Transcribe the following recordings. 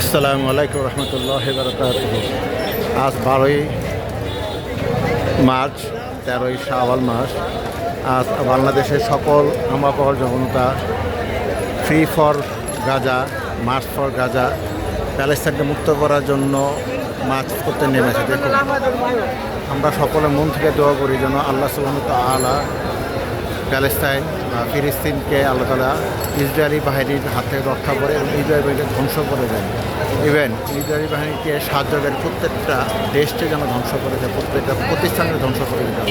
আসসালামু আলাইকুম রহমতুল্লাহ বরকাত আজ বারোই মার্চ, তেরোই শাওয়াল মাস। আজ বাংলাদেশের সকল আমাপহর জনতা free for Gaza march for Gaza প্যালেস্তাইনকে মুক্ত করার জন্য মার্চ করতে নেমেছে। দেখুন, আমরা সকলে মন থেকে দোয়া করি যেন আল্লাহ সুবাহ আলা প্যালেস্তাইন বা ফিলিস্তিনকে আল্লাহ তালা ইসরায়েলি বাহিনীর হাত থেকে রক্ষা করে এবং ইসরায়েল বাহিনীকে ধ্বংস করে দেন ইভেন ইসরায়েলি বাহিনীকে সাহায্য দেন প্রত্যেকটা দেশকে যেন ধ্বংস করে দেয় প্রত্যেকটা প্রতিষ্ঠানকে ধ্বংস করে দিতে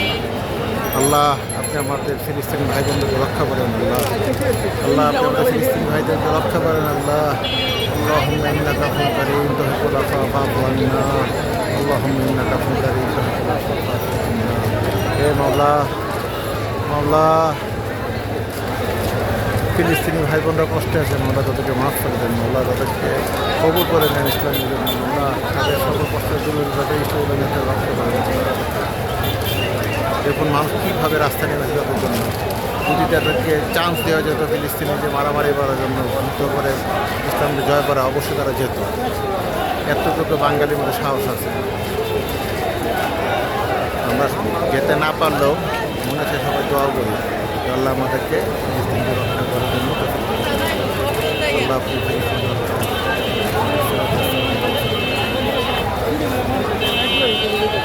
আল্লাহ আপনি আমাদের ফিলিস্তিনি ভাই বোনদেরকে রক্ষা করেন আল্লাহ আল্লাহ আপনি আমাদের ফিলিস্তিনি ভাইদেরকে রক্ষা করেন আল্লাহ اللهم انك عفو كريم تحب العفو فاعف عنا اللهم انك عفو كريم تحب العفو فاعف عنا হে মাওলা মাওলা ফিলিস্তিনি ভাই বোনরা কষ্টে আছেন মাওলা তাদেরকে মাফ করে দেন মাওলা তাদেরকে কবুল করে নেন ইসলামের জন্য। মাওলা তাদের সকল কষ্টের দূর যাতে ইসলামের করেন দেখুন মানুষ কীভাবে রাস্তায় নেমেছে তাদের জন্য। যদি তাদেরকে চান্স দেওয়া যেত ফিলিস্তিনি যে মারামারি করার জন্য যুদ্ধ করে ইসলামকে জয় করা, অবশ্যই তারা যেত। এতটুকু বাঙালির মধ্যে সাহস আছে। আমরা যেতে না পারলেও মনে হচ্ছে সবাই দোয়া করি আল্লাহ আমাদেরকে রক্ষা করার জন্য। আল্লাহ।